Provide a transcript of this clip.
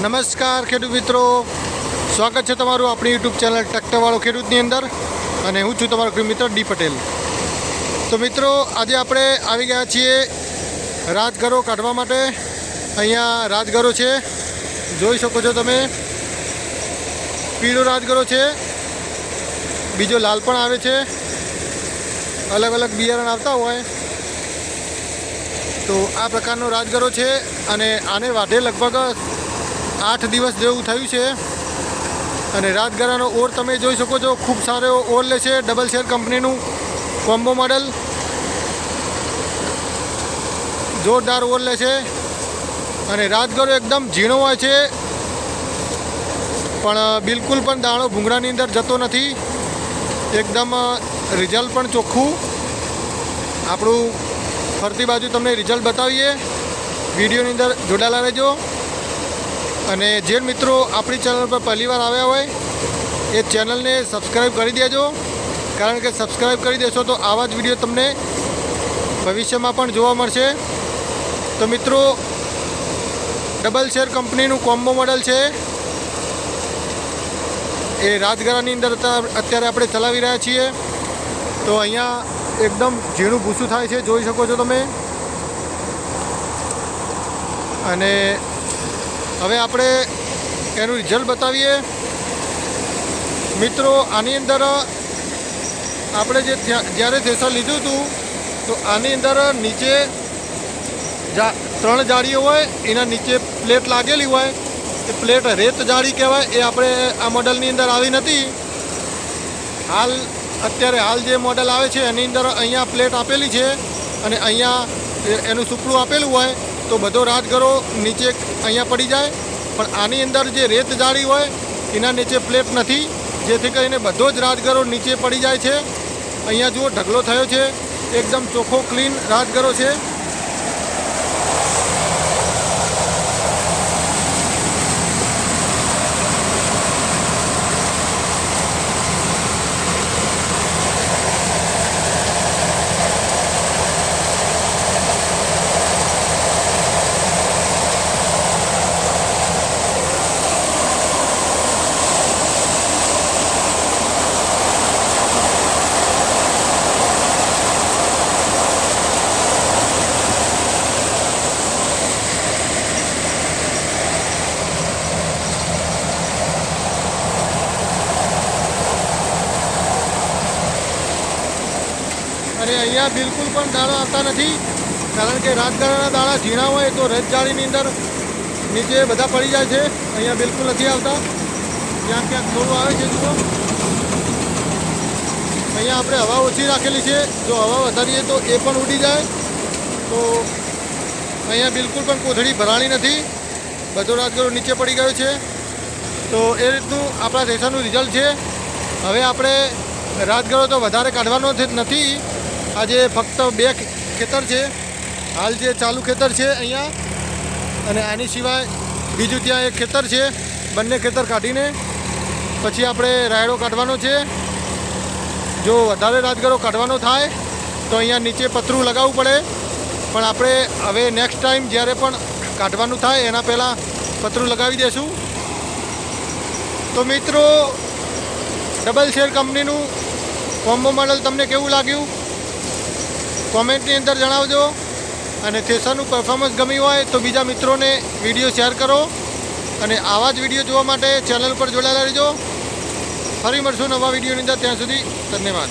નમસ્કાર ખેડૂત મિત્રો. સ્વાગત છે તમારું આપણી યુટ્યુબ ચેનલ ટ્રેક્ટરવાળો ખેડૂતની અંદર અને હું છું તમારો મિત્ર ડી પટેલ. તો મિત્રો, આજે આપણે આવી ગયા છીએ રાજગરો કાઢવા માટે. અહીંયા રાજગરો છે. જોઈ શકો છો તમે. પીળો રાજગરો છે. બીજો લાલ પણ આવે છે. અલગ અલગ બિયારણ આવતા હોય. તો આ પ્રકારનો રાજગરો છે અને આને વાઢે લગભગ આઠ દિવસ જેવું થયું છે. અને રાજગરાનો ઓર તમે જોઈ શકો છો, ખૂબ સારો ઓર લે છે ડબલ શેર કંપનીનું કોમ્બો મોડલ. જોરદાર ઓર લે છે. અને રાજગરો એકદમ ઝીણો હોય છે. પણ બિલકુલ પણ દાણો ભૂંગળાની અંદર જતો નથી. એકદમ રિઝલ્ટ પણ ચોખ્ખું. આપણું ફરતી બાજુ તમને રિઝલ્ટ બતાવીએ. વિડીયોની અંદર જોડાયેલા રહેજો. અને જે મિત્રો આપણી ચેનલ પર પહેલીવાર આવ્યા હોય, એ ચેનલને સબસ્ક્રાઈબ કરી દેજો. કારણ કે સબસ્ક્રાઈબ કરી દેશો તો આવા જ વીડિયો તમને ભવિષ્યમાં પણ જોવા મળશે. તો મિત્રો, ડબલ શેર કંપનીનું કોમ્બો મોડલ છે. એ રાજગરાની અંદર અત્યારે આપણે ચલાવી રહ્યા છીએ. તો અહીંયા એકદમ ઝીણું ભૂસું થાય છે, જોઈ શકો છો તમે. અને હવે આપણે એનું રિઝલ્ટ બતાવીએ. મિત્રો, આની અંદર આપણે જે જ્યારે થેસર લીધું હતું, તો આની અંદર નીચે ત્રણ જાળીઓ હોય, એના નીચે પ્લેટ લાગેલી હોય. એ પ્લેટ રેત જાળી કહેવાય, એ આપણે આ મોડલની અંદર આવી નથી. હાલ, અત્યારે હાલ જે મોડલ આવે છે, એની અંદર અહીંયા પ્લેટ આપેલી છે, અને અહીંયા એનું સુપડું આપેલું હોય. તો બધો રાજગરો નીચે અહીંયા પડી જાય. પણ આની અંદર જે રેત જાળી હોય, એના નીચે પ્લેટ નથી. જેથી કરીને બધો જ રાજગરો નીચે પડી જાય છે. અહીંયા જુઓ, ઢગલો થયો છે. એકદમ ચોખ્ખો, ક્લીન રાજગરો છે. અને અહીંયા બિલકુલ પણ દાણા આવતા નથી, કારણ કે રાજગરાના દાણા ઝીણા હોય તો રજજાળીની અંદર નીચે બધા પડી જાય છે. અહીંયા બિલકુલ નથી આવતા. ક્યાંક ક્યાંક થોડું આવે છે, જુઓ. અહીંયા આપણે હવા ઓછી રાખેલી છે. જો હવા વધારીએ તો એ પણ ઉડી જાય. તો અહીંયા બિલકુલ પણ કોથળી ભરાણી નથી. બધો રાજગરો નીચે પડી ગયો છે. તો એ રીતનું આપણા દેશાનું રિઝલ્ટ છે. હવે આપણે રાજગરો તો વધારે કાઢવાનો નથી. આજે ફક્ત બે ખેતર છે. હાલ જે ચાલુ ખેતર છે અહીંયા, અને આની સિવાય બીજું ત્યાં એક ખેતર છે, બંને ખેતર કાઢીને. પછી આપણે રાયડો કાઢવાનો છે. જો વધારે રાજગરો કાઢવાનો થાય, તો અહીંયા નીચે પતરું લગાવવું પડે. પણ આપણે હવે નેક્સ્ટ ટાઈમ જ્યારે પણ કાઢવાનું થાય, એના પહેલાં પતરું લગાવી દઈશું તો મિત્રો ડબલ શેર કંપનીનું કોમ્બો મોડલ તમને કેવું લાગ્યું? કોમેન્ટની અંદર જણાવજો અને થેસરનું પરફોર્મન્સ ગમ્યું હોય તો બીજા મિત્રોને વીડિયો શેર કરો અને આવા જ વીડિયો જોવા માટે ચેનલ પર જોડાયેલા રહેજો. ફરી મળશું નવા વિડીયોની અંદર. ત્યાં સુધી ધન્યવાદ.